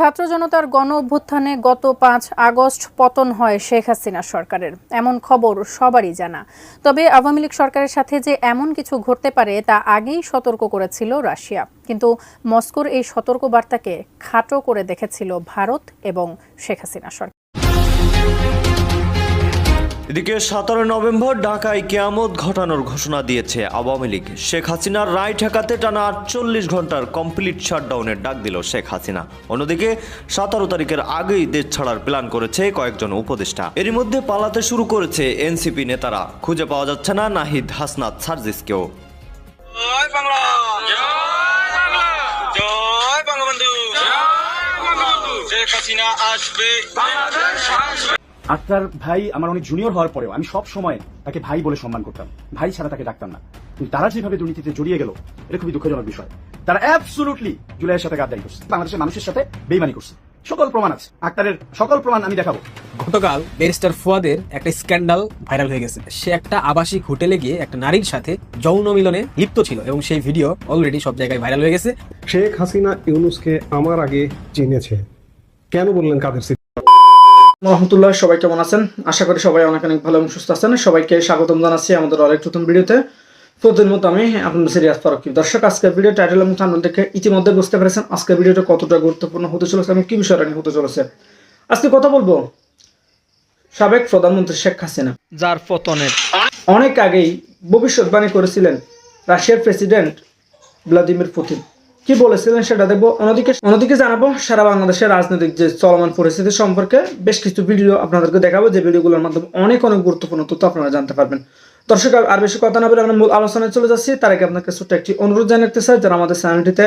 ছাত্র জনতার গণ অভ্যুত্থানে গত পাঁচ আগস্ট পতন হয় শেখ হাসিনা সরকারের। এমন খবর সবারই জানা। তবে আওয়ামী লীগ সরকারের সাথে যে এমন কিছু ঘটতে পারে, তা আগেই সতর্ক করেছিল রাশিয়া। কিন্তু মস্কোর এই সতর্ক বার্তাকে খাটো করে দেখেছিল ভারত এবং শেখ হাসিনা সরকার। এদিকে সতেরো নভেম্বর ঢাকায় কেয়ামত ঘটানোর ঘোষণা দিয়েছে আওয়ামী লীগ। শেখ হাসিনার রায় ঠেকাতে টানা আটচল্লিশ ঘণ্টার কমপ্লিট শাটডাউনের ডাক দিল শেখ হাসিনা। অন্যদিকে সতেরো তারিখের আগেই দেশ ছাড়ার প্ল্যান করেছে কয়েকজন উপদেষ্টা। এরই মধ্যে পালাতে শুরু করেছে এনসিপি নেতারা। খুঁজে পাওয়া যাচ্ছে না নাহিদ হাসনাত সার্জিসকেও। জয় বাংলা! জয় বাংলা! জয় বঙ্গবন্ধু জয় বঙ্গবন্ধু শেখ হাসিনা আসবে। বাংলাদেশ আসবে। আক্তার ভাই আমার অনেক জুনিয়র হওয়ার পরেও আমি সব সময় তাকে ভাই বলে সম্মান করতাম। ভাই ছাড়া তাকে ডাকতাম না। কিন্তু তারা যেভাবে দুর্নীতিতে জড়িয়ে গেল এটা খুবই দুঃখজনক বিষয়। তারা অ্যাবসুলুটলি জুলাইয়ের সাথে গাদ্দারি করছে। বাংলাদেশের মানুষের সাথে বেইমানি করছে। সকল প্রমাণ আছে। আক্তারের সকল প্রমাণ আমি দেখাবো। গতকাল ব্যারিস্টার ফুয়াদের একটা স্ক্যান্ডাল ভাইরাল হয়ে গেছে। সে একটা আবাসিক হোটেলে গিয়ে একটা নারীর সাথে যৌন মিলনে লিপ্ত ছিল এবং সেই ভিডিও অলরেডি সব জায়গায় ভাইরাল হয়ে গেছে। শেখ হাসিনা ইউনুসকে আমার আগে চিনেছে। কেন বললেন কাদের? রহমতুল্লাহ সবাই কেমন আছেন? আশা করি সবাই অনেক অনেক ভালো এবং সুস্থ আছেন। সবাইকে স্বাগতম জানাচ্ছি আমাদের অনেক নতুন ভিডিওতে। প্রতিদিন মতো আমি আপনার সিরিয়াস ফারুকি। দর্শক আজকের ভিডিও টাইটেল এবং থাম্বনেল দেখে ইতিমধ্যে বুঝতে পেরেছেন আজকের ভিডিওটা কতটা গুরুত্বপূর্ণ হতে চলেছে এবং কি বিষয়টা নিয়ে হতে চলেছে। আজকে কথা বলব সাবেক প্রধানমন্ত্রী শেখ হাসিনা। যার পতনের। অনেক আগেই ভবিষ্যৎবাণী করেছিলেন রাশিয়ার প্রেসিডেন্ট ভ্লাদিমির পুতিন। কি বলেছিলেন সেটা দেখব। অন্যদিকে অন্যদিকে জানাব, সারা বাংলাদেশের রাজনৈতিক যে চলমান পরিস্থিতি সম্পর্কে বেশ কিছু ভিডিও আপনাদেরকে দেখাবো, যে ভিডিওগুলোর মাধ্যমে অনেক অনেক গুরুত্বপূর্ণ তথ্য আপনারা জানতে পারবেন। দর্শক, আর বেশি কথা না বলে আমরা মূল আলোচনায় চলে যাচ্ছি। তার আগে আপনাকে ছোট্ট একটি অনুরোধ জানাতে চাই, যারা আমাদের চ্যানেলটিতে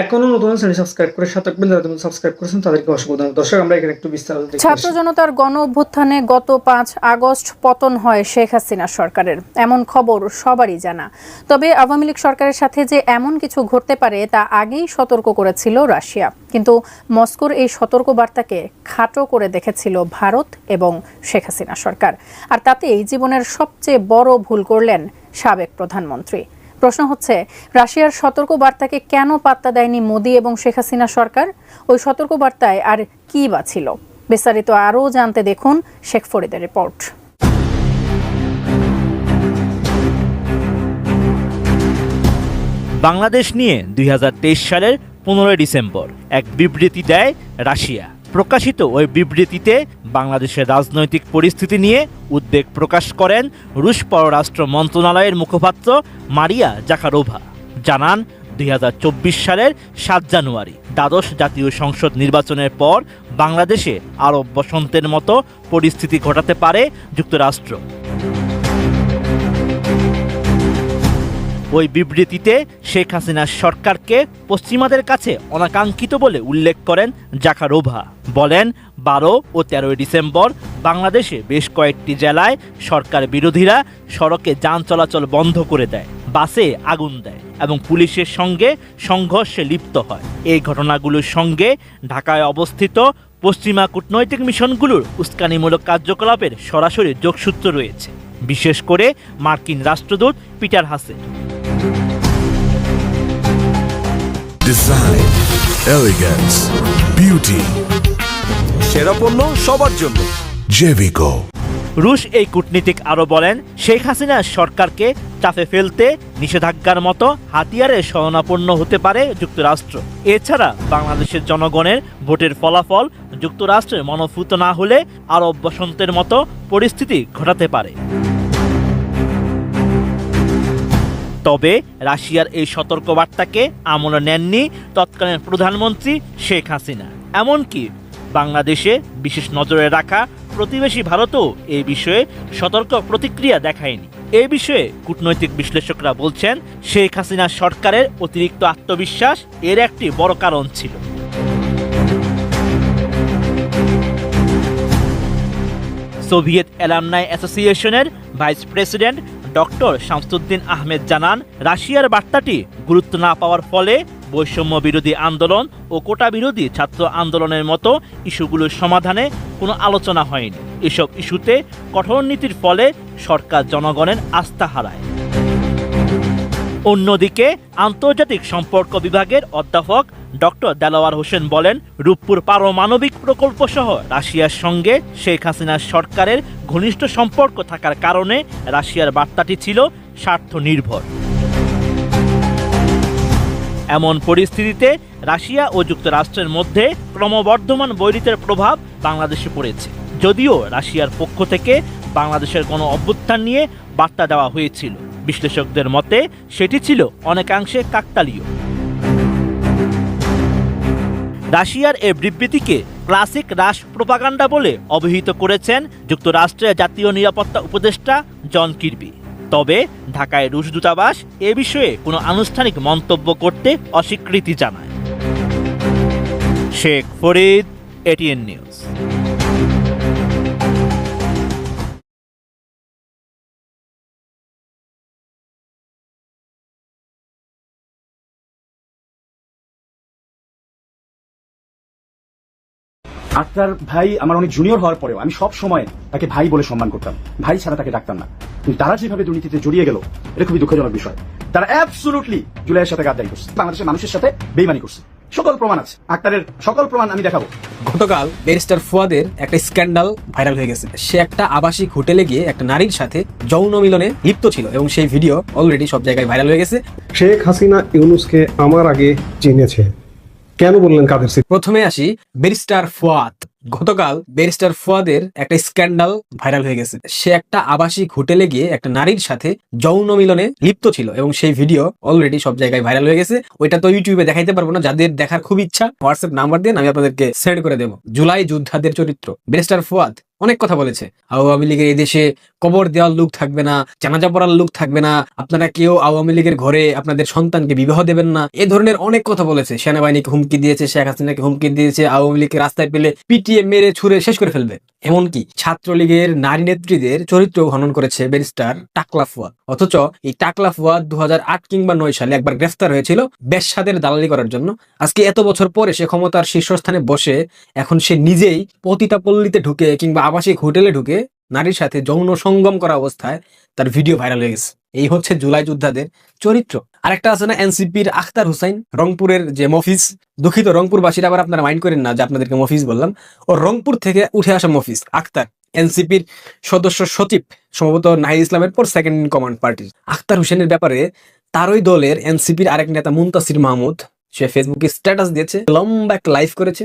এখনও নতুন চ্যানেল সাবস্ক্রাইব করে সাথে থাকবেন। যারা সাবস্ক্রাইব করেছেন, তাদেরকে অসংখ্য ধন্যবাদ। দর্শক, আমরা এখানে একটু বিস্তারিত ছাত্র জনতার গণ অভ্যুত্থানে গত পাঁচ আগস্ট পতন হয় শেখ হাসিনা সরকারের। এমন খবর সবারই জানা। তবে আওয়ামী লীগ সরকারের সাথে যে এমন কিছু ঘটতে পারে, তা আগেই সতর্ক করেছিল রাশিয়া। কিন্তু মস্কোর এই সতর্ক বার্তাকে খাটো করে দেখেছিল ভারত এবং শেখ হাসিনা সরকার। আর তাতেই জীবনের সবচেয়ে বড় ভুল করলেন সাবেক প্রধানমন্ত্রী। প্রশ্ন হচ্ছে, রাশিয়ার সতর্ক বার্তাকে কেন পাত্তা দেয়নি মোদী এবং শেখ হাসিনা সরকার? ওই সতর্ক বার্তায় আর কি বা ছিল? বিস্তারিত আরও জানতে দেখুন শেখ ফরিদের রিপোর্ট। বাংলাদেশ নিয়ে দুই হাজার তেইশ সালের পনেরোই ডিসেম্বর এক বিবৃতি দেয় রাশিয়া। প্রকাশিত ওই বিবৃতিতে বাংলাদেশের রাজনৈতিক পরিস্থিতি নিয়ে উদ্বেগ প্রকাশ করেন রুশ পররাষ্ট্র মন্ত্রণালয়ের মুখপাত্র মারিয়া জাকারোভা। জানান, দুই হাজার চব্বিশ সালের সাত জানুয়ারি, দ্বাদশ জাতীয় সংসদ নির্বাচনের পর বাংলাদেশে আরব বসন্তের মতো পরিস্থিতি ঘটাতে পারে যুক্তরাষ্ট্র। ওই বিবৃতিতে শেখ হাসিনার সরকারকে পশ্চিমাদের কাছে অনাকাঙ্ক্ষিত বলে উল্লেখ করেন জাকারোভা। বলেন, বারো ও তেরোই ডিসেম্বর বাংলাদেশে বেশ কয়েকটি জেলায় সরকার বিরোধীরা সড়কে যান চলাচল বন্ধ করে দেয়, বাসে আগুন দেয় এবং পুলিশের সঙ্গে সংঘর্ষে লিপ্ত হয়। এই ঘটনাগুলোর সঙ্গে ঢাকায় অবস্থিত পশ্চিমা কূটনৈতিক মিশনগুলোর উস্কানিমূলক কার্যকলাপের সরাসরি যোগসূত্র রয়েছে। বিশেষ করে মার্কিন রাষ্ট্রদূত পিটার হাসেন। Design, elegance, beauty, সেরা পণ্য সবার জন্য। Jevico. রুশ এই কূটনীতিক আরও বলেন শেখ হাসিনার সরকারকে চাপে ফেলতে নিষেধাজ্ঞার মতো হাতিয়ারের শরণাপন্ন হতে পারে যুক্তরাষ্ট্র। এছাড়া বাংলাদেশের জনগণের ভোটের ফলাফল যুক্তরাষ্ট্রের মনোভূত না হলে আরব বসন্তের মতো পরিস্থিতি ঘটাতে পারে। তবে রাশিয়ার এই সতর্কবার্তাকে আমলে নেননি তৎকালীন প্রধানমন্ত্রী শেখ হাসিনা। এমনকি বাংলাদেশে বিশেষ নজরে রাখা প্রতিবেশী ভারতও এই বিষয়ে সতর্ক প্রতিক্রিয়া দেখায়নি। এ বিষয়ে কূটনৈতিক বিশ্লেষকরা বলছেন, শেখ হাসিনা সরকারের অতিরিক্ত আত্মবিশ্বাস এর একটি বড় কারণ ছিল। সোভিয়েত অ্যালামনাই অ্যাসোসিয়েশনের vice president doctor Shamsuddin Ahmed জানান, রাশিয়ার বার্তাটি গুরুত্ব না পাওয়ার ফলে বৈষম্য বিরোধী আন্দোলন ও কোটা বিরোধী ছাত্র আন্দোলনের মতো ইস্যুগুলোর সমাধানে কোনো আলোচনা হয়নি। এসব ইস্যুতে কঠোর নীতির ফলে সরকার জনগণের আস্থা হারায়। অন্যদিকে, আন্তর্জাতিক সম্পর্ক বিভাগের অধ্যাপক ডক্টর দেলাওয়ার হোসেন বলেন, রূপপুর পারমাণবিক প্রকল্প সহ রাশিয়ার সঙ্গে শেখ হাসিনার সরকারের ঘনিষ্ঠ সম্পর্ক থাকার কারণে রাশিয়ার বার্তাটি ছিল স্বার্থ নির্ভর এমন পরিস্থিতিতে রাশিয়া ও যুক্তরাষ্ট্রের মধ্যে ক্রমবর্ধমান বৈরিতের প্রভাব বাংলাদেশে পড়েছে। যদিও রাশিয়ার পক্ষ থেকে বাংলাদেশের কোনো অভ্যুত্থান নিয়ে বার্তা দেওয়া হয়েছিল। বিশ্লেষকদের মতে, সেটি ছিল অনেকাংশে কাকতালীয়। রাশিয়ার এ বিবৃতিকে ক্লাসিক রাশ প্রোপাগান্ডা বলে অভিহিত করেছেন যুক্তরাষ্ট্রের জাতীয় নিরাপত্তা উপদেষ্টা জন কির্বি। তবে ঢাকায় রুশ দূতাবাস এ বিষয়ে কোনো আনুষ্ঠানিক মন্তব্য করতে অস্বীকৃতি জানায়। Sheikh Farid, ATN news. Akter ভাই আমার অনেক জুনিয়র হওয়ার পরেও আমি সব সময় তাকে ভাই বলে সম্মান করতাম। ভাই ছাড়া তাকে ডাকতাম না। কিন্তু তারা যেভাবে দুর্নীতিতে জড়িয়ে গেল এটা খুবই দুঃখজনক বিষয়। তারা অ্যাবসুলুটলি জুলাইয়ের সাথে গাদ্দারি করছে। বাংলাদেশের মানুষের সাথে বেইমানি করছে। সকল প্রমাণ আছে। আক্তারের সকল প্রমাণ আমি দেখাবো। গতকাল ব্যারিস্টার ফুয়াদের একটা স্ক্যান্ডাল ভাইরাল হয়ে গেছে। সে একটা আবাসিক হোটেলে গিয়ে একটা নারীর সাথে যৌন মিলনে লিপ্ত ছিল এবং সেই ভিডিও অলরেডি সব জায়গায় ভাইরাল হয়ে গেছে। শেখ হাসিনা ইউনুসকে আমার আগে চিনেছে। কেন বললেন কাদের? প্রথমে আসি ব্যারিস্টার ফুয়াদ গতকাল ব্যারিস্টার ফুয়াদের একটা স্ক্যান্ডাল ভাইরাল হয়ে গেছে। সে একটা আবাসিক হোটেলে গিয়ে একটা নারীর সাথে যৌন মিলনে লিপ্ত ছিল এবং সেই ভিডিও অলরেডি সব জায়গায় ভাইরাল হয়ে গেছে। ওইটা তো ইউটিউবে দেখাইতে পারব না, যাদের দেখার খুব ইচ্ছা হোয়াটসঅ্যাপ নাম্বার দিয়ে আমি আপনাদেরকে সেন্ড করে দেবো। জুলাই যোদ্ধাদের চরিত্র, ব্যারিস্টার ফুয়াদ অনেক কথা বলেছে। আওয়ামী লীগের এই দেশে কবর দেওয়ার লোক থাকবে না, জানাজা পড়ার লোক থাকবে না, আপনারা কেউ আওয়ামী লীগের ঘরে আপনাদের সন্তানকে বিবাহ দেবেন না। এ ধরনের অনেক কথা বলেছে। সেনাবাহিনীকে হুমকি দিয়েছে, শেখ হাসিনাকে হুমকি দিয়েছে, আওয়ামী লীগকে রাস্তায় পেলে পিটিয়ে মেরে ছুড়ে শেষ করে ফেলবে। এমনকি ছাত্রলীগের নারী নেত্রীদের চরিত্র খনন করেছে ব্যারিস্টার টাকলা ফুয়াদ অথচ এই টাকলা ফুয়াদ দু হাজার আট কিংবা নয় সালে একবার গ্রেফতার হয়েছিল বেশ্যাদের দালালি করার জন্য। আজকে এত বছর পরে সে ক্ষমতার শীর্ষস্থানে বসে এখন সে নিজেই পতিতা পল্লীতে ঢুকে কিংবা আবাসিক হোটেলে ঢুকে নারীর সাথে যৌন সঙ্গম করা অবস্থায় তার ভিডিও ভাইরাল হয়ে গেছে। এই হচ্ছে জুলাই যোদ্ধাদের চরিত্র। আরেকটা আছে না, এনসিপির আখতার হুসাইন রংপুরের যে মফিজ, দুঃখিত, রংপুরবাসীরা আবার আপনারা মাইন্ড করেন না যে আপনাদেরকে মফিজ বললাম। ও রংপুর থেকে উঠে আসা মফিজ, আখতার। এনসিপির সদস্য সচিব, সম্ভবত নাহিদ ইসলামের পর সেকেন্ড ইন কমান্ড পার্টির আখতার হোসেনের ব্যাপারে তারই দলের এনসিপির আরেক নেতা মুন্তাসির মাহমুদ, সে ফেসবুকে স্ট্যাটাস দিয়েছে, লম্বা একটা লাইভ করেছে।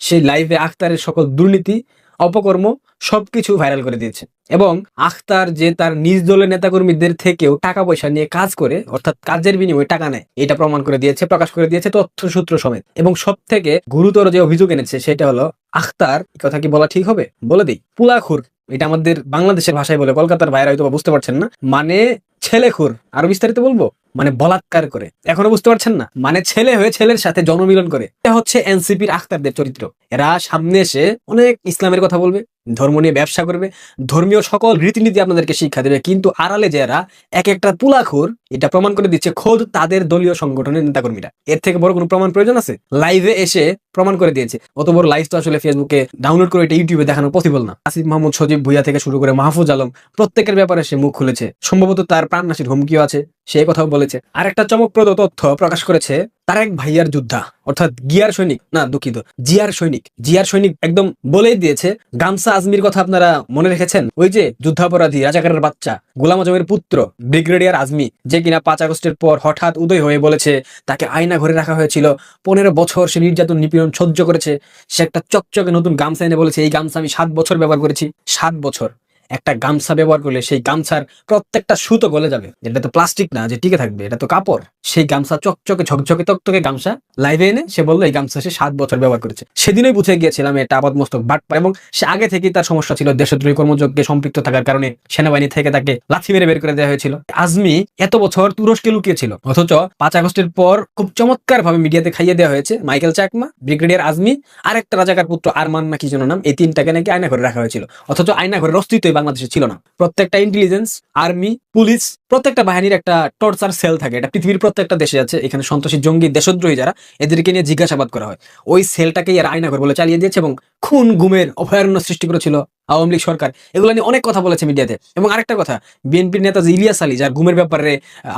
সেই লাইভে আখতারের সকল দুর্নীতি অপকর্ম সবকিছু ভাইরাল করে দিয়েছে। এবং আখতার যে তার নিজ দলের নেতাকর্মীদের থেকেও টাকা পয়সা নিয়ে কাজ করে, অর্থাৎ কাজের বিনিময়ে টাকা নেয়, এটা প্রমাণ করে দিয়েছে, প্রকাশ করে দিয়েছে তথ্য সূত্র সমেত। এবং সব থেকে গুরুতর যে অভিযোগ এনেছে, সেটা হলো আখতার কথা কি বলা ঠিক হবে? বলে দিই। পুলাখুর এটা আমাদের বাংলাদেশের ভাষায় বলে, কলকাতার বাইরে হয়তো বুঝতে পারছেন না। মানে ছেলেখুর, আরও বিস্তারিত বলব? মানে বলাৎকার করে। এখনও বুঝতে পারছেন না? মানে ছেলে হয়ে ছেলের সাথে জনমিলন করে। এটা হচ্ছে এনসিপির আখতারদের চরিত্র। এরা সামনে এসে অনেক ইসলামের কথা বলবে ধর্ম নিয়ে ব্যবসা করবে, ধর্মীয় সকল রীতিনীতি আপনাদেরকে শিক্ষা দেবে, কিন্তু আড়ালে যে এরা এক একটা তুলাখুর এটা প্রমাণ করে দিচ্ছে খোদ তাদের দলীয় সংগঠনের নেতাকর্মীরা। এর থেকে বড় কোনো প্রমাণ প্রয়োজন আছে? লাইভে এসে প্রমাণ করে দিয়েছে। অত বড় লাইভ তো আসলে ফেসবুকে ডাউনলোড করে এটা ইউটিউবে দেখানো পসিবল না। আসিফ মাহমুদ সজীব ভুইয়া থেকে শুরু করে মাহফুজ আলম প্রত্যেকের ব্যাপারে সে মুখ খুলেছে। সম্ভবত তার প্রাণনাশীর হুমকিও আছে। সে কথাও বলেছে। আর একটা চমকপ্রদ তথ্য প্রকাশ করেছে তার এক ভাইয়ার যোদ্ধা, অর্থাৎ গিয়ার সৈনিক, না দুঃখিত, জিয়ার সৈনিক। জিয়ার সৈনিক একদম বলেই দিয়েছে গামসা আজমির কথা আপনারা মনে রেখেছেন? ওই যে যুদ্ধাপরাধী, রাজাকারের বাচ্চা, গোলাম আজমের পুত্র, ব্রিগেডিয়ার আজমি, যে কিনা পাঁচ আগস্টের পর হঠাৎ উদয় হয়ে বলেছে, তাকে আয়না ঘরে রাখা হয়েছিল। পনেরো বছর সে নির্যাতন, নিপীড়ন সহ্য করেছে। সে একটা চকচকে নতুন গামছা এনে বলেছে, এই গামছা আমি সাত বছর ব্যবহার করেছি, সাত বছর। একটা গামছা ব্যবহার করলে সেই গামছার প্রত্যেকটা সুতো গলে যাবে। এটা তো প্লাস্টিক না, যে টিকে থাকবে, এটা তো কাপড়। সেই গামছা চকচকে, ঝকঝকে, তকতকে গামছা লাইভে এনে সে বলল, এই গামছা সে সাত বছর ব্যবহার করেছে। সেদিনই বুঝে গিয়েছিলাম এটা আপাত মস্তক বাটপা এবং সে আগে থেকেই তার সমস্যা ছিল দেশদ্রোহী কর্মযজ্ঞে সম্পৃক্ত থাকার কারণে সেনাবাহিনী থেকে তাকে লাথি মেরে বের করে দেওয়া হয়েছিল। আজমি এত বছর তুরস্কে লুকিয়েছিল অথচ পাঁচ আগস্টের পর খুব চমৎকার ভাবে মিডিয়াতে খাইয়ে দেওয়া হয়েছে মাইকেল চাকমা ব্রিগেডিয়ার আজমি আর একটা রাজাকার পুত্র আরমান না কি যেন নাম, এই তিনটাকে নাকি আয়না করে রাখা হয়েছিল। অথচ আয়না ঘরের অস্তিত্বই বাংলাদেশে ছিল না। প্রত্যেকটা ইন্টেলিজেন্স আর্মি পুলিশ প্রত্যেকটা বাহিনীর একটা টর্চার সেল থাকে। এটা পৃথিবীর প্রত্যেকটা দেশে আছে। এখানে সন্ত্রাসী, জঙ্গি, দেশদ্রোহী যারা, এদেরকে নিয়ে জিজ্ঞাসাবাদ করা হয়। ওই সেলটাকেই এরা আয়না করে বলে চালিয়ে দিয়েছে এবং খুন, গুমের, অভয়ারণ্য সৃষ্টি করেছিল আওয়ামী লীগ সরকার। এগুলো নিয়ে অনেক কথা বলেছে মিডিয়াতে। এবং আরেকটা কথা, বিএনপির নেতা যে ইলিয়াস আলী, যার গুমের ব্যাপারে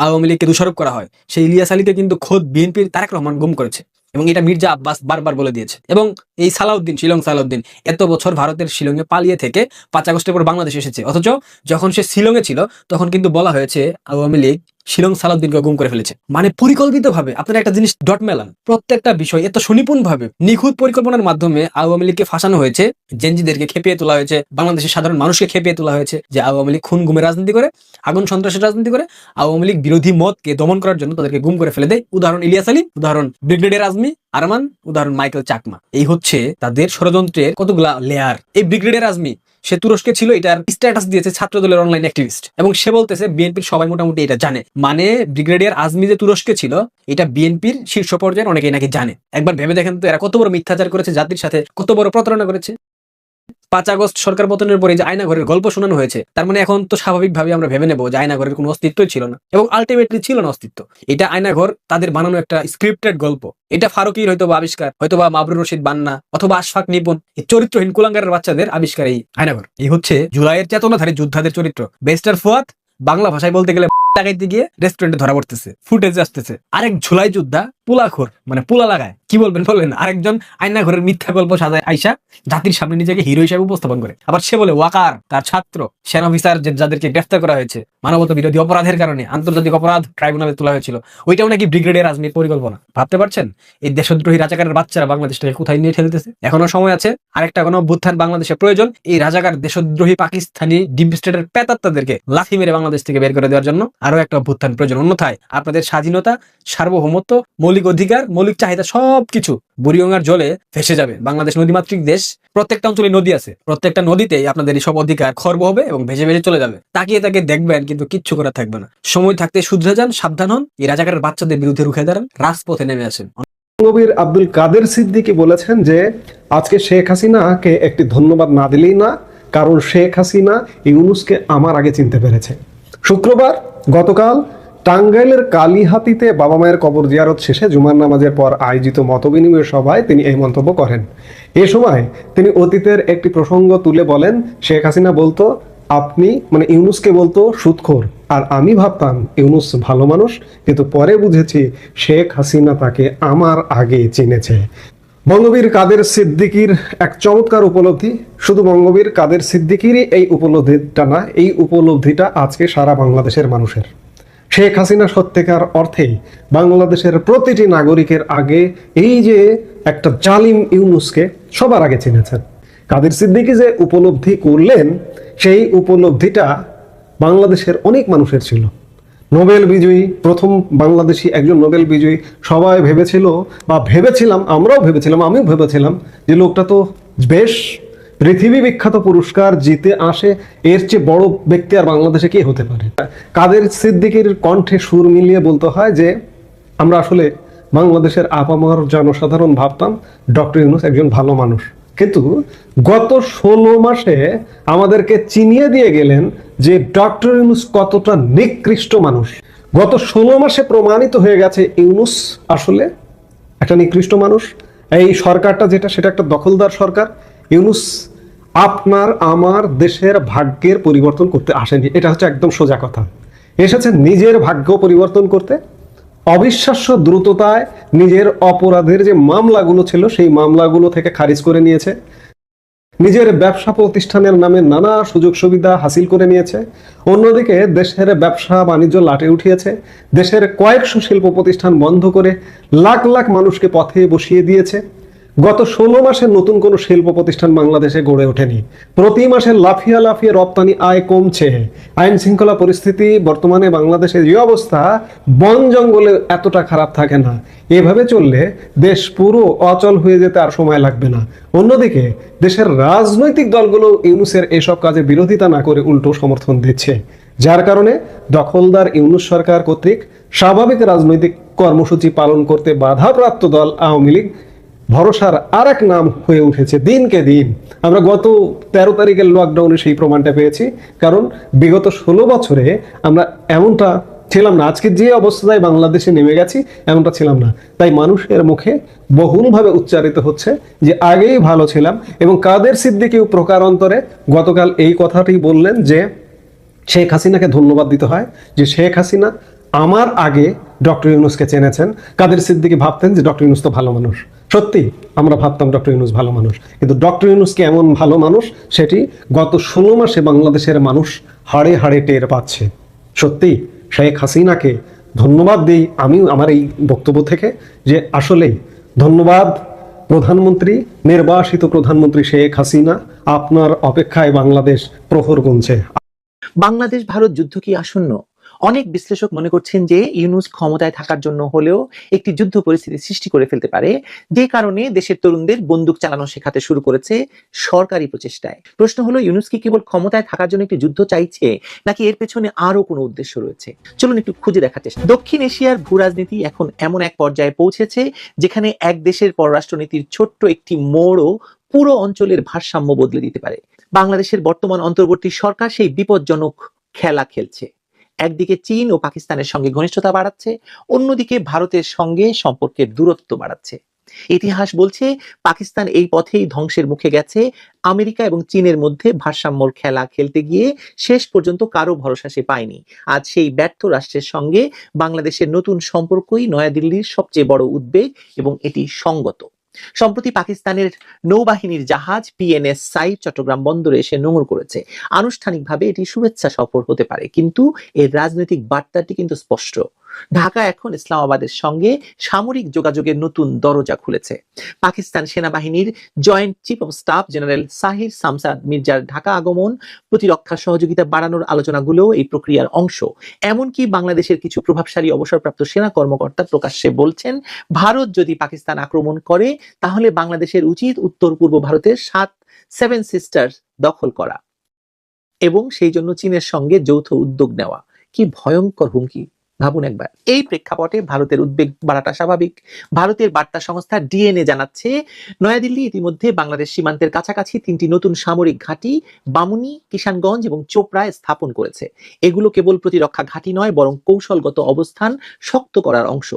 আওয়ামী লীগকে দোষারোপ করা হয়, সেই ইলিয়াস আলীকে কিন্তু খোদ বিএনপির তারেক রহমান গুম করেছে। এবং এটা মির্জা আব্বাস বারবার বলে দিয়েছে। এবং এই সালাউদ্দিন, শিলং সালাউদ্দিন এত বছর ভারতের শিলংয়ে পালিয়ে থেকে পাঁচ আগস্টের পর বাংলাদেশ এসেছে। অথচ যখন সে শিলংয়ে ছিল, তখন কিন্তু বলা হয়েছে আওয়ামী লীগ শিলং সালাউদ্দিনকে গুম করে ফেলেছে। মানে পরিকল্পিতভাবে আপনারা একটা জিনিস ডট মেলান। প্রত্যেকটা বিষয় এত সুনিপুণ ভাবে নিখুঁত পরিকল্পনার মাধ্যমে আওয়ামী লীগকে ফাঁসানো হয়েছে, জেনজিদেরকে খেপিয়ে তোলা হয়েছে, বাংলাদেশের সাধারণ মানুষকে খেপিয়ে তোলা হয়েছে যে আওয়ামী লীগ খুন গুমের রাজনীতি করে, আগুন সন্ত্রাসের রাজনীতি করে, আওয়ামী লীগ বিরোধী মতকে দমন করার জন্য তাদেরকে গুম করে ফেলে দেয়। উদাহরণ ইলিয়াস আলী, উদাহরণ ব্রিগেডিয়ার আজমি, আরমান, উদাহরণ মাইকেল চাকমা। এই হচ্ছে তাদের ষড়যন্ত্রের কতগুলা লেয়ার এই ব্রিগেডিয়ার আজমি সে তুরস্কে ছিল এটার স্ট্যাটাস দিয়েছে ছাত্র দলের অনলাইন অ্যাক্টিভিস্ট এবং সে বলতেছে বিএনপির সবাই মোটামুটি এটা জানে। মানে ব্রিগেডিয়ার আজমি যে তুরস্কে ছিল, এটা বিএনপির শীর্ষ পর্যায়ের অনেকেই নাকি জানে। একবার ভেবে দেখেন তো, এরা কত বড় মিথ্যাচার করেছে জাতির সাথে, কত বড় প্রতারণা করেছে। পাঁচ আগস্ট সরকার পতনের পরে যে আয়না ঘরের গল্প শোনানো হয়েছে, তার মানে এখন তো স্বাভাবিকভাবে আমরা ভেবে নেব যে আয়নাঘরের কোনো অস্তিত্বই ছিল না। এবং আলটিমেটলি ছিল না অস্তিত্ব। এটা আয়নাঘর, তাদের বানানো একটা স্ক্রিপ্টেড গল্প। এটা ফারুকির হয়তো বা আবিষ্কার, হয়তো বা মাবরুর রশিদ বান্না, অথবা আশফাক নিপুণ, এই চরিত্রহীন কুলাঙ্গারের বাচ্চাদের আবিষ্কার এই আয়নাঘর। এই হচ্ছে জুলাইয়ের চেতনাধারী যোদ্ধাদের চরিত্র। বেস্টার ফুয়াদ বাংলা ভাষায় বলতে গেলে টাকাইতে গিয়ে রেস্টুরেন্টে ধরা পড়তেছে ফুটেজ আসতেছে। আরেক ঝুলাই যোদ্ধা পুলাখোর মানে পুলা লাগায়। কি বলবেন বলবেন আরেকজন আয়না ঘরের মিথ্যা গল্প সাজায় আইসা জাতির সামনে নিজেকে হিরো হিসেবে উপস্থাপন করে। আবার সে বলে, ওয়াকার, তার ছাত্র, সেনা অফিসার যাদেরকে গ্রেফতার করা হয়েছে মানবতা বিরোধী অপরাধের কারণে আন্তর্জাতিক অপরাধ ট্রাইব্যুনালে তোলা হয়েছিল। ওইটাও নাকি ব্রিগেডিয়ার আজমির পরিকল্পনা। ভাবতে পারছেন? এই দেশদ্রোহী রাজাকারের বাচ্চারা বাংলাদেশটাকে কোথায় নিয়ে ঠেলতেছে? এখনও সময় আছে, আরেকটা কোনো অভ্যুত্থান বাংলাদেশে প্রয়োজন। এই রাজাকার দেশদ্রোহী পাকিস্তানি ডিপ স্টেটের পেতাত্তাদেরকে লাথি মেরে বাংলাদেশ থেকে বের করে দেওয়ার জন্য। আরও একটা অভ্যুত্থান প্রয়োজন। অন্যথায় আপনাদের স্বাধীনতা, সার্বভৌমত্ব, মৌলিক অধিকার, মৌলিক চাহিদা সবকিছু বুড়িগঙ্গার জলে ভেসে যাবে। বাংলাদেশ নদীমাতৃক দেশ, প্রত্যেকটা অঞ্চলে নদী আছে। প্রত্যেকটা নদীতে আপনাদের এই সব অধিকার খর্ব হবে এবং ভেসে ভেসে চলে যাবে। তাকিয়ে তাকে দেখবেন কিন্তু কিচ্ছু করা থাকবে না। সময় থাকতে শুধরে যান, সাবধান হন। এই রাজাকারের বাচ্চাদের বিরুদ্ধে রুখে দাঁড়ান, রাজপথে নেমে আসেন। কবির আব্দুল কাদের সিদ্দিকি বলেছেন যে, আজকে শেখ হাসিনাকে একটি ধন্যবাদ না দিলেই না, কারণ শেখ হাসিনা ইউনুসকে আমার আগে চিনতে পেরেছে। শুক্রবার গতকাল টাঙ্গাইলের কালীহাতিতে বাবা মায়ের কবর জিয়ারত শেষে জুমার নামাজের পর আয়োজিত মতবিনিময় সভায় তিনি এই মন্তব্য করেন। এ সময় তিনি অতীতের একটি প্রসঙ্গ তুলে বলেন, শেখ হাসিনা বলতো, আপনি মানে ইউনুসকে বলতো, সুৎখোর। আর আমি ভাবতাম, ইউনুস ভালো মানুষ, কিন্তু পরে বুঝেছি শেখ হাসিনা তাকে আমার আগে চিনেছে। বঙ্গবীর কাদের সিদ্দিকির এক চমৎকার উপলব্ধি। শুধু বঙ্গবীর কাদের সিদ্দিকিরই এই উপলব্ধিটা না এই উপলব্ধিটা আজকে সারা বাংলাদেশের মানুষের। শেখ হাসিনা সত্যিকার অর্থেই বাংলাদেশের প্রতিটি নাগরিকের আগে এই যে একটা জালিম ইউনুসকে সবার আগে চিনেছেন। কাদের সিদ্দিকি যে উপলব্ধি করলেন, সেই উপলব্ধিটা বাংলাদেশের অনেক মানুষের ছিল। নোবেল বিজয়ী, প্রথম বাংলাদেশি একজন নোবেল বিজয়ী। সবাই ভেবেছিল বা ভেবেছিলাম, আমরাও ভেবেছিলাম, আমিও ভেবেছিলাম যে লোকটা তো বেশ পৃথিবী বিখ্যাত পুরস্কার জিতে আসে, এর চেয়ে বড় ব্যক্তি আর বাংলাদেশে কে হতে পারে? কাদের সিদ্দিকির কণ্ঠে সুর মিলিয়ে বলতে হয় যে, আমরা আসলে বাংলাদেশের আপামর জনসাধারণ ভাবতাম, ডক্টর ইউনুস একজন ভালো মানুষ। কিন্তু গত ষোলো মাসে আমাদেরকে চিনিয়ে দিয়ে গেলেন যে ডক্টর ইউনুস কতটা নিকৃষ্ট মানুষ। গত ষোলো মাসে প্রমাণিত হয়ে গেছে ইউনুস আসলে একটা নিকৃষ্ট মানুষ। এই সরকারটা যেটা, সেটা একটা দখলদার সরকার। ইউনুস আপনার, আমার দেশের ভাগ্যের পরিবর্তন করতে আসেনি। এটা হচ্ছে একদম সোজা কথা। এসেছে নিজের ভাগ্য পরিবর্তন করতে। অবিশ্বাস্য দ্রুততায় নিজের অপরাধের যে মামলাগুলো ছিল, সেই মামলাগুলো থেকে খারিজ করে নিয়েছে। নিজের ব্যবসা প্রতিষ্ঠানের নামে নানা সুযোগ সুবিধা হাসিল করে নিয়েছে। অন্যদিকে দেশের ব্যবসা বাণিজ্য লাটে উঠিয়েছে। দেশের কয়েকশো শিল্প প্রতিষ্ঠান বন্ধ করে লাখ লাখ মানুষকে পথে বসিয়ে দিয়েছে। গত ষোলো মাসে নতুন কোনো শিল্প প্রতিষ্ঠান বাংলাদেশে গড়ে ওঠেনি। প্রতি মাসে লাফিয়ে লাফিয়ে রপ্তানি আয় কমছে। আইন শৃঙ্খলা পরিস্থিতি, বর্তমানে বাংলাদেশের যে অবস্থা, বন জঙ্গলে এতটা খারাপ থাকে না। এভাবে চললে দেশ পুরো অচল হয়ে যেতে আর সময় লাগবে না। অন্যদিকে, দেশের রাজনৈতিক দলগুলো ইউনুসের এসব কাজে বিরোধিতা না করে উল্টো সমর্থন দিচ্ছে। যার কারণে দখলদার ইউনুস সরকার কর্তৃক স্বাভাবিক রাজনৈতিক কর্মসূচি পালন করতে বাধাপ্রাপ্ত দল আওয়ামী লীগ ভরসার আর এক নাম হয়ে উঠেছে দিনকে দিন। আমরা গত তেরো তারিখের লকডাউনে সেই প্রমাণটা পেয়েছি। কারণ বিগত ষোলো বছরে আমরা এমনটা ছিলাম না। আজকে যে অবস্থায় বাংলাদেশে নেমে গেছি, এমনটা ছিলাম না। তাই মানুষের মুখে বহুলভাবে উচ্চারিত হচ্ছে যে, আগেই ভালো ছিলাম। এবং কাদের সিদ্দিকেও প্রকারান্তরে গতকাল এই কথাটি বললেন যে, শেখ হাসিনাকে ধন্যবাদ দিতে হয় যে, শেখ হাসিনা আমার আগে ডক্টর ইউনুসকে চেনেছেন। কাদের সিদ্দিকি ভাবতেন যে, ডক্টর ইউনুস তো ভালো মানুষ। সত্যি, আমরা ভাবতাম ডক্টর ইউনুস ভালো মানুষ। কিন্তু ডক্টর ইউনুসকে এমন ভালো মানুষ? সেটি গত ষোলো মাসে বাংলাদেশের মানুষ হাড়ে হাড়ে টের পাচ্ছে। সত্যি, শেখ হাসিনাকে ধন্যবাদ দিই আমি আমার এই বক্তব্য থেকে যে আসলেই ধন্যবাদ প্রধানমন্ত্রী, নির্বাসিত প্রধানমন্ত্রী শেখ হাসিনা, আপনার অপেক্ষায় বাংলাদেশ প্রহর গুনছে। বাংলাদেশ ভারত যুদ্ধ কি আসন্ন? অনেক বিশ্লেষক মনে করছেন যে ইউনুস ক্ষমতায় থাকার জন্য হলেও একটি যুদ্ধ পরিস্থিতি সৃষ্টি করে ফেলতে পারে, যে কারণে দেশের তরুণদের বন্দুক চালানো শেখাতে শুরু করেছে সরকারি প্রচেষ্টায়। প্রশ্ন হলো, ইউনুস কি কেবল ক্ষমতায় থাকার জন্য একটি যুদ্ধ চাইছে, নাকি এর পেছনে আরও কোনো উদ্দেশ্য রয়েছে? চলুন একটু খুঁজে দেখার চেষ্টা। দক্ষিণ এশিয়ার ভূ রাজনীতি এখন এমন এক পর্যায়ে পৌঁছেছে, যেখানে এক দেশের পররাষ্ট্রনীতির ছোট্ট একটি মোড়ও পুরো অঞ্চলের ভারসাম্য বদলে দিতে পারে। বাংলাদেশের বর্তমান অন্তর্বর্তী সরকার সেই বিপজ্জনক খেলা খেলছে। একদিকে চীন ও পাকিস্তানের সঙ্গে ঘনিষ্ঠতা বাড়াচ্ছে, অন্যদিকে ভারতের সঙ্গে সম্পর্কের দূরত্ব বাড়াচ্ছে। ইতিহাস বলছে, পাকিস্তান এই পথেই ধ্বংসের মুখে গেছে। আমেরিকা এবং চীনের মধ্যে ভারসাম্যর খেলা খেলতে গিয়ে শেষ পর্যন্ত কারও ভরসা সে পায়নি। আজ সেই ব্যর্থ রাষ্ট্রের সঙ্গে বাংলাদেশের নতুন সম্পর্কই নয়াদিল্লির সবচেয়ে বড় উদ্বেগ এবং এটি সঙ্গত। সম্প্রতি পাকিস্তানের নৌবাহিনীর জাহাজ পিএনএস সাইড চট্টগ্রাম বন্দরে এসে নোঙর করেছে। আনুষ্ঠানিকভাবে এটি শুভেচ্ছা সফর হতে পারে, কিন্তু এর রাজনৈতিক বার্তাটি কিন্তু স্পষ্ট। ঢাকা এখন ইসলামাবাদের সঙ্গে সামরিক যোগাযোগের নতুন দরজা খুলেছে। পাকিস্তান সেনাবাহিনীর joint chief of staff general Sahir Shamshad মির্জার ঢাকা আগমন, প্রতিরক্ষা সহযোগিতা বাড়ানোর আলোচনাগুলোও এই প্রক্রিয়ার অংশ। এমনকি বাংলাদেশের কিছু প্রভাবশালী অবসরপ্রাপ্ত সেনা কর্মকর্তা প্রকাশ্যে বলছেন, ভারত যদি পাকিস্তান আক্রমণ করে, তাহলে বাংলাদেশের উচিত উত্তর পূর্ব ভারতের সাত, সেভেন সিস্টার্স দখল করা এবং সেই জন্য চীনের সঙ্গে যৌথ উদ্যোগ নেওয়া। কি ভয়ঙ্কর হুমকি। ভাবুন একবার। এই প্রেক্ষাপটে ভারতের উদ্বেগ বাড়াটা স্বাভাবিক। ভারতের বার্তা সংস্থা ডিএনএ জানাচ্ছে, নয়াদিল্লি ইতিমধ্যে বাংলাদেশ সীমান্তের কাছাকাছি তিনটি নতুন সামরিক ঘাঁটি বামুনি, কিষানগঞ্জ এবং চোপড়ায় স্থাপন করেছে। এগুলো কেবল প্রতিরক্ষা ঘাঁটি নয়, বরং কৌশলগত অবস্থান শক্ত করার অংশ।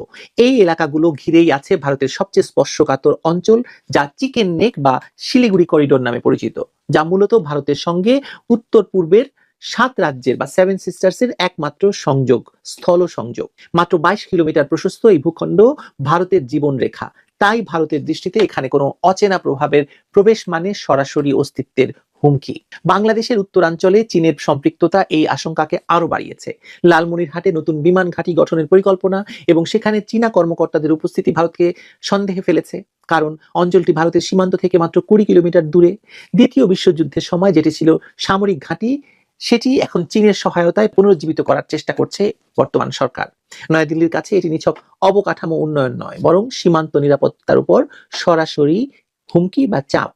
এই এলাকাগুলো ঘিরেই আছে ভারতের সবচেয়ে স্পর্শকাতর অঞ্চল, যা চিকেন নেক বা শিলিগুড়ি করিডোর নামে পরিচিত, যা মূলত ভারতের সঙ্গে উত্তর পূর্বের সাত রাজ্যের বা সেভেন সিস্টার্স এর একমাত্র সংযোগ, স্থল সংযোগ। মাত্র বাইশ কিলোমিটার প্রশস্ত এই ভূখণ্ড ভারতের জীবন রেখা। তাই ভারতের দৃষ্টিতে এখানে কোনো অচেনা প্রভাবের প্রবেশ মানে সরাসরি অস্তিত্বের হুমকি। বাংলাদেশের উত্তরাঞ্চলে চীনের সম্পৃক্ততা এই আশঙ্কাকে আরও বাড়িয়েছে। লালমনিরহাটে নতুন বিমান ঘাঁটি গঠনের পরিকল্পনা এবং সেখানে চীনা কর্মকর্তাদের উপস্থিতি ভারতকে সন্দেহে ফেলেছে। কারণ অঞ্চলটি ভারতের সীমান্ত থেকে মাত্র কুড়ি কিলোমিটার দূরে। দ্বিতীয় বিশ্বযুদ্ধের সময় যেটি ছিল সামরিক ঘাঁটি সেটি এখন চীনের সহায়তায় পুনরুজ্জীবিত করার চেষ্টা করছে বর্তমান সরকার। নয়াদিল্লির কাছে এটি নিছক অবকাঠামো উন্নয়ন নয়, বরং সীমান্ত নিরাপত্তার উপর সরাসরি হুমকি বা চাপ।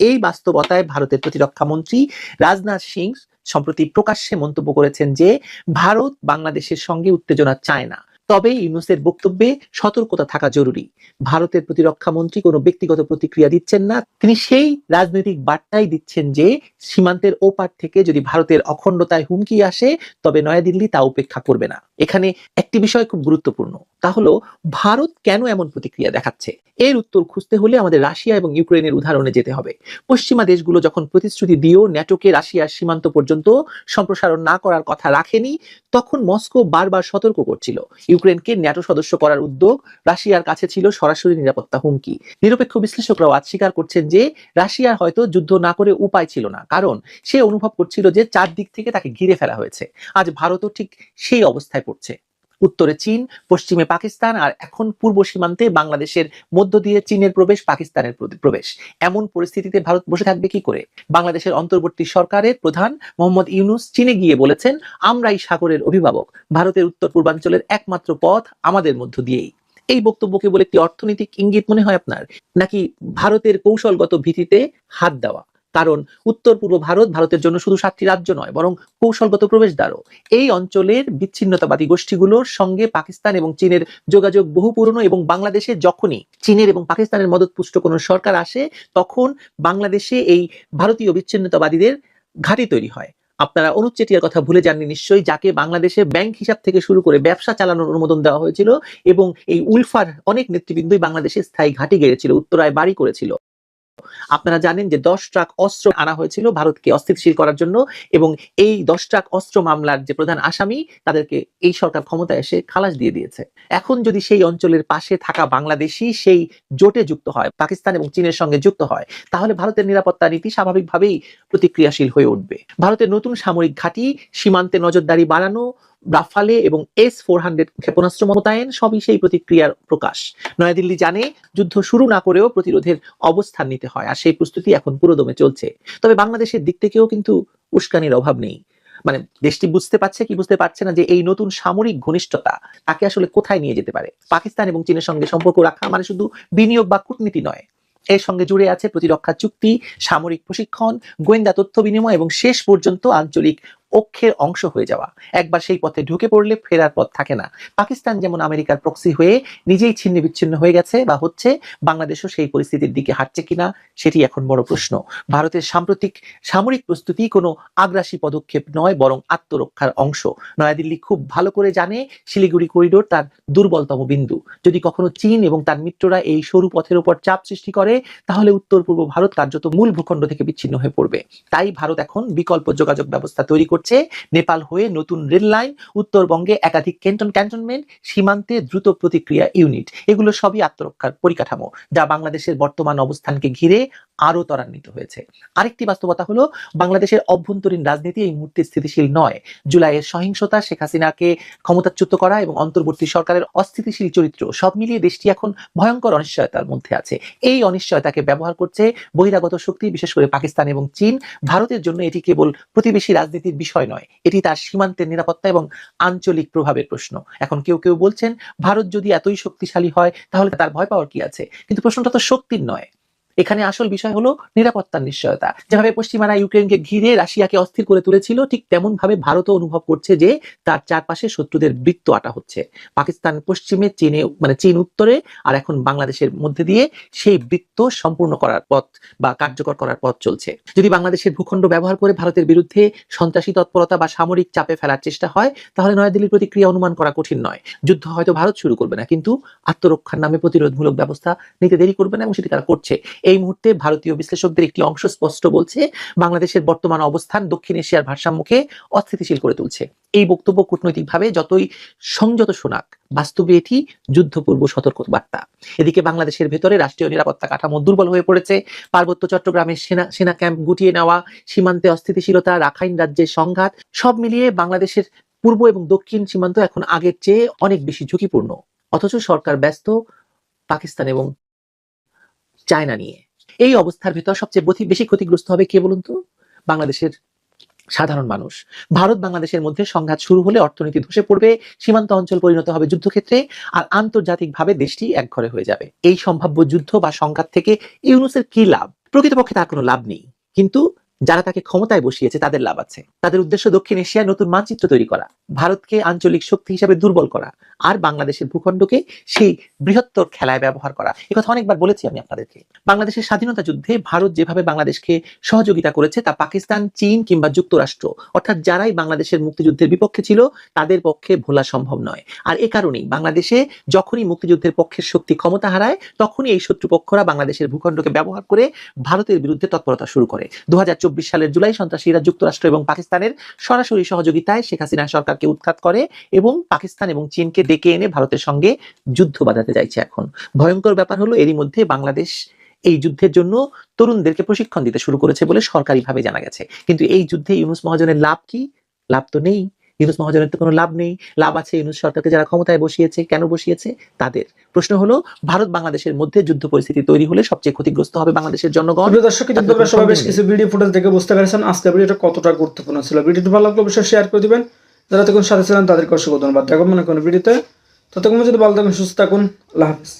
এই বাস্তবতায় ভারতের প্রতিরক্ষা মন্ত্রী রাজনাথ সিং সম্প্রতি প্রকাশ্যে মন্তব্য করেছেন যে, ভারত বাংলাদেশের সঙ্গে উত্তেজনা চায় না। তবে ইউনুসের বক্তব্যে সতর্কতা থাকা জরুরি। ভারতের প্রতিরক্ষা মন্ত্রী কোনো ব্যক্তিগত প্রতিক্রিয়া দিচ্ছেন না। তিনি সেই রাজনৈতিক বার্তাই দিচ্ছেন যে, সীমান্তের ওপার থেকে যদি ভারতের অখণ্ডতায় হুমকি আসে, তবে নয়াদিল্লি তা উপেক্ষা করবে না। এখানে একটি বিষয় খুব গুরুত্বপূর্ণ। তা হলো, ভারত কেন এমন প্রতিক্রিয়া দেখাচ্ছে? এর উত্তর খুঁজতে হলে আমাদের রাশিয়া এবং ইউক্রেনের উদাহরণে যেতে হবে। পশ্চিমা দেশগুলো যখন প্রতিশ্রুতি দিয়েও ন্যাটোকে রাশিয়ার সীমান্ত পর্যন্ত সম্প্রসারণ না করার কথা রাখেনি, তখন মস্কো বারবার সতর্ক করছিল। ইউক্রেনকে ন্যাটো সদস্য করার উদ্যোগ রাশিয়ার কাছে ছিল সরাসরি নিরাপত্তা হুমকি। নিরপেক্ষ বিশ্লেষকরাও আজ স্বীকার করছেন যে রাশিয়ার হয়তো যুদ্ধ না করে উপায় ছিল না, কারণ সে অনুভব করছিল যে চারদিক থেকে তাকে ঘিরে ফেলা হয়েছে। আজ ভারতও ঠিক সেই অবস্থায় পড়ছে। উত্তরে চীন, পশ্চিমে পাকিস্তান আর এখন পূর্ব সীমান্তে বাংলাদেশের মধ্য দিয়ে চীনের প্রবেশ, পাকিস্তানের প্রবেশ। এমন পরিস্থিতিতে ভারত বসে থাকবে কি করে? বাংলাদেশের অন্তর্বর্তী সরকারের প্রধান মোহাম্মদ ইউনুস চীনে গিয়ে বলেছেন, আমরাই সাগরের অভিভাবক। ভারতের উত্তর পূর্বাঞ্চলের একমাত্র পথ আমাদের মধ্য দিয়েই। এই বক্তব্যকে বলে একটি অর্থনৈতিক ইঙ্গিত মনে হয় আপনার? নাকি ভারতের কৌশলগত ভিত্তিতে হাত দেওয়া? কারণ উত্তর পূর্ব ভারত ভারতের জন্য শুধু সাতটি রাজ্য নয়, বরং কৌশলগত প্রবেশদ্বারও। এই অঞ্চলের বিচ্ছিন্নতাবাদী গোষ্ঠীগুলোর সঙ্গে পাকিস্তান এবং চীনের যোগাযোগ বহু পুরনো এবং বাংলাদেশে যখনই চীনের এবং পাকিস্তানের মদতপুষ্ট কোনো সরকার আসে, তখন বাংলাদেশে এই ভারতীয় বিচ্ছিন্নতাবাদীদের ঘাঁটি তৈরি হয়। আপনারা অনুজ চেটিয়ার কথা ভুলে যাননি নিশ্চয়ই, যাকে বাংলাদেশে ব্যাংক হিসাব থেকে শুরু করে ব্যবসা চালানোর অনুমোদন দেওয়া হয়েছিল এবং এই উলফার অনেক নেতৃবৃন্দই বাংলাদেশে স্থায়ী ঘাঁটি গেড়েছিল, উত্তরায় বাড়ি করেছিল। আপনারা জানেন যে দশ ট্রাক অস্ত্র আনা হয়েছিল ভারতকে অস্থিতিশীল করার জন্য এবং এই দশ ট্রাক অস্ত্র মামলার যে প্রধান আসামি, তাদেরকে এই সরকার ক্ষমতায় এসে খালাস দিয়ে দিয়েছে। এখন যদি সেই অঞ্চলের পাশে থাকা বাংলাদেশি সেই জোটে যুক্ত হয়, পাকিস্তান এবং চীনের সঙ্গে যুক্ত হয়, তাহলে ভারতের নিরাপত্তা নীতি স্বাভাবিকভাবেই প্রতিক্রিয়াশীল হয়ে উঠবে। ভারতের নতুন সামরিক ঘাঁটি সীমান্তে নজরদারি বাড়ানো রাফালে এবং এস ফোর হান্ড্রেড ক্ষেপণাস্ত্র মোতায়েন সবই সেই প্রতিক্রিয়ার প্রকাশ। নয়াদিল্লি জানে যুদ্ধ শুরু না করেও প্রতিরোধের অবস্থান নিতে হয়, আর সেই প্রস্তুতি এখন পুরোদমে চলছে। তবে বাংলাদেশের দিক থেকেও কিন্তু উস্কানির অভাব নেই। মানে দেশটি বুঝতে পারছে কি বুঝতে পারছে না যে এই নতুন সামরিক ঘনিষ্ঠতা তাকে আসলে কোথায় নিয়ে যেতে পারে? পাকিস্তান এবং চীনের সঙ্গে সম্পর্ক রাখা মানে শুধু বিনিয়োগ বা কূটনীতি নয়। এর সঙ্গে জুড়ে আছে প্রতিরক্ষা চুক্তি, সামরিক প্রশিক্ষণ, গোয়েন্দা তথ্য বিনিময় এবং শেষ পর্যন্ত আঞ্চলিক অক্ষের অংশ হয়ে যাওয়া। একবার সেই পথে ঢুকে পড়লে ফেরার পথ থাকে না। পাকিস্তান যেমন আমেরিকার প্রক্সি হয়ে নিজেই ছিন্ন বিচ্ছিন্ন হয়ে গেছে বা হচ্ছে বাংলাদেশও সেই পরিস্থিতির দিকে হাঁটছে কিনা সেটি এখন বড় প্রশ্ন। ভারতের সাম্প্রতিক সামরিক প্রস্তুতি কোনো আগ্রাসী পদক্ষেপ নয়, বরং আত্মরক্ষার অংশ। নয়াদিল্লি খুব ভালো করে জানে শিলিগুড়ি করিডোর তার দুর্বলতম বিন্দু। যদি কখনো চীন এবং তার মিত্ররা এই সরু পথের উপর চাপ সৃষ্টি করে, তাহলে উত্তর পূর্ব ভারত কার্যত মূল ভূখণ্ড থেকে বিচ্ছিন্ন হয়ে পড়বে। তাই ভারত এখন বিকল্প যোগাযোগ ব্যবস্থা তৈরি করছে। নেপাল হয়ে নতুন রেল লাইন, উত্তরবঙ্গে একাধিক ক্যান্টন ক্যান্টনমেন্ট, সীমান্তে দ্রুত প্রতিক্রিয়া ইউনিট। এগুলো সবই আত্মরক্ষার পরিকাঠামো, যা বাংলাদেশের বর্তমান অবস্থানকে ঘিরে আরও ত্বরান্বিত হয়েছে। আরেকটি বাস্তবতা হলো, বাংলাদেশের অভ্যন্তরীণ রাজনীতি এই মুহূর্তে স্থিতিশীল নয়। জুলাইয়ের সহিংসতা শেখ হাসিনাকে ক্ষমতাচ্যুত করা এবং অন্তর্বর্তী সরকারের অস্থিতিশীল চরিত্র, সব মিলিয়ে দেশটি এখন ভয়ঙ্কর অনিশ্চয়তার মধ্যে আছে। এই অনিশ্চয়তাকে ব্যবহার করছে বহিরাগত শক্তি, বিশেষ করে পাকিস্তান এবং চীন। ভারতের জন্য এটি কেবল প্রতিবেশী রাজনীতির বিষয় নয়। এটি তার সীমান্তের নিরাপত্তা এবং আঞ্চলিক প্রভাবের প্রশ্ন। এখন কেউ কেউ বলছেন, ভারত যদি এতই শক্তিশালী হয়, তাহলে তার ভয় পাওয়ার কি আছে? কিন্তু প্রশ্নটা তো শক্তির নয়। এখানে আসল বিষয় হলো নিরাপত্তার নিশ্চয়তা। যেভাবে পশ্চিমারা ইউক্রেনকে ঘিরে রাশিয়াকে অস্থির করে তুলেছিল, ঠিক তেমন ভাবে ভারতও অনুভব করছে যে তার চারপাশে শত্রুদের বৃত্ত আটা হচ্ছে। পাকিস্তান পশ্চিমে, চীনে মানে চীন উত্তরে আর এখন বাংলাদেশের মধ্যে দিয়ে সেই বৃত্ত সম্পূর্ণ করার পথ বা কার্যকর করার পথ চলছে। যদি বাংলাদেশের ভূখণ্ড ব্যবহার করে ভারতের বিরুদ্ধে সন্ত্রাসী তৎপরতা বা সামরিক চাপে ফেলার চেষ্টা হয়, তাহলে নয়াদিল্লির প্রতিক্রিয়া অনুমান করা কঠিন নয়। যুদ্ধ হয়তো ভারত শুরু করবে না, কিন্তু আত্মরক্ষার নামে প্রতিরোধমূলক ব্যবস্থা নিতে দেরি করবে না এবং সেটি তারা করছে। এই মুহূর্তে ভারতীয় বিশ্লেষকদের একটি অংশ স্পষ্ট বলছে, বাংলাদেশের বর্তমান অবস্থান দক্ষিণ এশিয়ার ভারসাম্যকে অস্থিতিশীল করে তুলছে। এই বক্তব্য কূটনৈতিকভাবে যতই সংযত শোনাক, বাস্তবে এটি যুদ্ধপূর্ব সতর্ক বার্তা এদিকে বাংলাদেশের ভেতরে রাষ্ট্রীয় নিরাপত্তা কাঠামো দুর্বল হয়ে পড়েছে। পার্বত্য চট্টগ্রামের সেনা সেনা ক্যাম্প গুটিয়ে নেওয়া, সীমান্তে অস্থিতিশীলতা, রাখাইন রাজ্যের সংঘাত, সব মিলিয়ে বাংলাদেশের পূর্ব এবং দক্ষিণ সীমান্ত এখন আগের চেয়ে অনেক বেশি ঝুঁকিপূর্ণ। অথচ সরকার ব্যস্ত, পাকিস্তান এবং চায়না নিয়ে। এই অবস্থার ভেতর সবচেয়ে বেশি ক্ষতিগ্রস্ত হবে কে বলুন তো? বাংলাদেশের সাধারণ মানুষ। ভারত বাংলাদেশের মধ্যে সংঘাত শুরু হলে অর্থনীতি ধসে পড়বে, সীমান্ত অঞ্চল পরিণত হবে যুদ্ধক্ষেত্রে, আর আন্তর্জাতিকভাবে দেশটি একঘরে হয়ে যাবে। এই সম্ভাব্য যুদ্ধ বা সংঘাত থেকে ইউনুসের কি লাভ? প্রকৃতপক্ষে তার কোনো লাভ নেই। কিন্তু যারা তাকে ক্ষমতায় বসিয়েছে, তাদের লাভ আছে। তাদের উদ্দেশ্য দক্ষিণ এশিয়ায় নতুন মানচিত্র তৈরি করা, ভারতকে আঞ্চলিক শক্তি হিসেবে দুর্বল করা আর বাংলাদেশের ভূখণ্ডকে সেই বৃহত্তর খেলায় ব্যবহার করা। কথা অনেকবার বলেছি আমি আপনাদেরকে। বাংলাদেশের স্বাধীনতা যুদ্ধে ভারত যেভাবে বাংলাদেশকে সহযোগিতা করেছে, তা পাকিস্তান, চীন কিংবা যুক্তরাষ্ট্র। অর্থাৎ যারাই বাংলাদেশের মুক্তিযুদ্ধের বিপক্ষে ছিল, তাদের পক্ষে ভোলা সম্ভব নয়। আর এ কারণেই বাংলাদেশে যখনই মুক্তিযুদ্ধের পক্ষের শক্তি ক্ষমতা হারায়, তখনই এই শত্রুপক্ষরা বাংলাদেশের ভূখণ্ডকে ব্যবহার করে ভারতের বিরুদ্ধে তৎপরতা শুরু করে। দু হাজার সালের জুলাই সন্ত্রাসীরা যুক্তরাষ্ট্র এবং পাকিস্তানের সরাসরি সহযোগিতায় শেখ হাসিনা সরকারকে উৎখাত করে এবং পাকিস্তান এবং চীনকে ডেকে এনে ভারতের সঙ্গে যুদ্ধ বাঁধাতে চাইছে এখন। ভয়ঙ্কর ব্যাপার হলো এরই মধ্যে বাংলাদেশ এই যুদ্ধের জন্য তরুণদেরকে প্রশিক্ষণ দিতে শুরু করেছে বলে সরকারিভাবে জানা গেছে। কিন্তু এই যুদ্ধে ইউনুস মহাজনের লাভ কি? লাভ তো নেই। ইউনুস মহাজনের তো কোনো লাভ নেই। লাভ আছে ইউনুস সরকারকে যারা ক্ষমতায় বসিয়েছে। কেন বসিয়েছে? তাদের। প্রশ্ন হলো ভারত বাংলাদেশের মধ্যে যুদ্ধ পরিস্থিতি তৈরি হলে সবচেয়ে ক্ষতিগ্রস্ত হবে বাংলাদেশের জনগণ? দর্শক সবাই বেশ কিছু ভিডিও ফুটেজ দেখে বুঝতে পেরেছেন আজকের ভিডিওটা কতটা গুরুত্বপূর্ণ ছিল। ভিডিওটি ভালো লাগলে অবশ্যই শেয়ার করে দিবেন। যারা তখন সাথে ছিলেন তাদেরকে অসংখ্য ধন্যবাদ। দেখো মনে কোনো ভিডিওতে ততক্ষণ যদি ভালো থাকুন সুস্থ থাকুন। আল্লাহ হাফিজ।